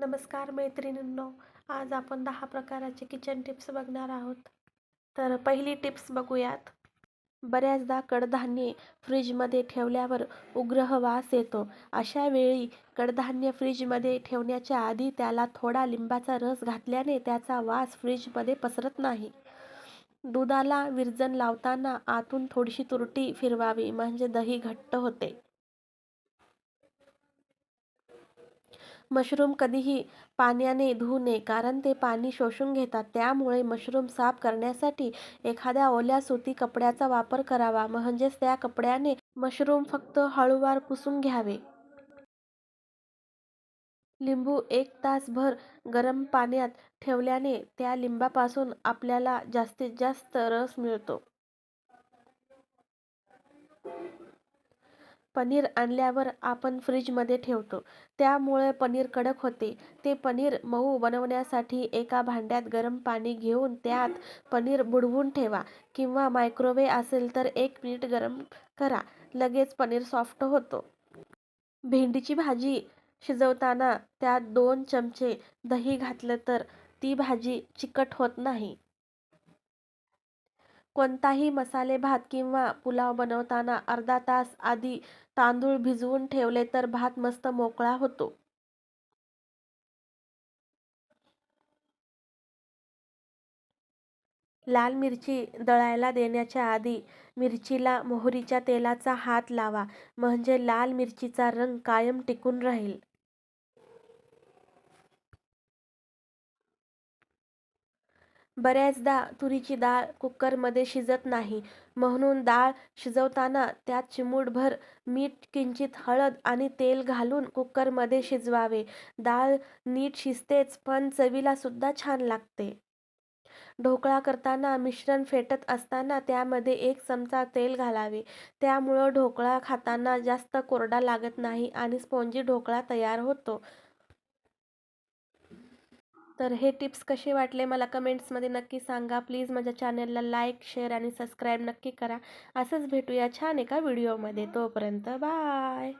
नमस्कार मैत्रिणींनो आज आपण दहा प्रकाराचे किचन टिप्स बघणार आहोत. तर पहिली टिप्स बघूयात. बऱ्याचदा कडधान्ये फ्रीजमध्ये ठेवल्यावर उग्र वास येतो. अशा वेळी कडधान्य फ्रीजमध्ये ठेवण्याच्या आधी त्याला थोडा लिंबाचा रस घातल्याने त्याचा वास फ्रीजमध्ये पसरत नाही. दुधाला विरजन लावताना आतून थोडीशी तुरटी फिरवावी म्हणजे दही घट्ट होते. मशरूम कधीही पाण्याने धुऊ नये कारण ते पाणी शोषून घेतात. त्यामुळे मशरूम साफ करण्यासाठी एखाद्या ओल्या सुती कपड्याचा वापर करावा म्हणजेच त्या कपड्याने मशरूम फक्त हळूवार पुसून घ्यावे. लिंबू एक तासभर गरम पाण्यात ठेवल्याने त्या लिंबापासून आपल्याला जास्तीत जास्त रस मिळतो. पनीर आणल्यावर आपण फ्रीजमध्ये ठेवतो. त्यामुळे पनीर कडक होते. ते पनीर मऊ बनवण्यासाठी एका भांड्यात गरम पाणी घेऊन त्यात पनीर बुडवून ठेवा किंवा मायक्रोवेव्ह असेल तर एक मिनिट गरम करा. लगेच पनीर सॉफ्ट होतो. भेंडीची भाजी शिजवताना त्यात दोन चमचे दही घातलं तर ती भाजी चिकट होत नाही. कोणताही मसाले भात किंवा पुलाव बनवताना अर्धा तास आधी तांदूळ भिजवून ठेवले तर भात मस्त मोकळा होतो. लाल मिरची दळायला देण्याच्या आधी मिरचीला मोहरीच्या तेलाचा हात लावा म्हणजे लाल मिरचीचा रंग कायम टिकून राहील. बऱ्याचदा तुरीची डाळ कुकरमध्ये शिजत नाही. म्हणून डाळ शिजवताना त्यात चिमूटभर मीठ किंचित हळद आणि तेल घालून कुकरमध्ये शिजवावे. डाळ नीट शिजतेच पण चवीला सुद्धा छान लागते. ढोकळा करताना मिश्रण फेटत असताना त्यामध्ये एक चमचा तेल घालावे. त्यामुळं ढोकळा खाताना जास्त कोरडा लागत नाही आणि स्पॉन्जी ढोकळा तयार होतो. तर हे टिप्स कसे वाटले मला कमेंट्समध्ये नक्की सांगा. प्लीज माझ्या चॅनलला लाईक शेअर आणि सबस्क्राईब नक्की करा. असंच भेटूया छान एका व्हिडिओमध्ये. तोपर्यंत बाय.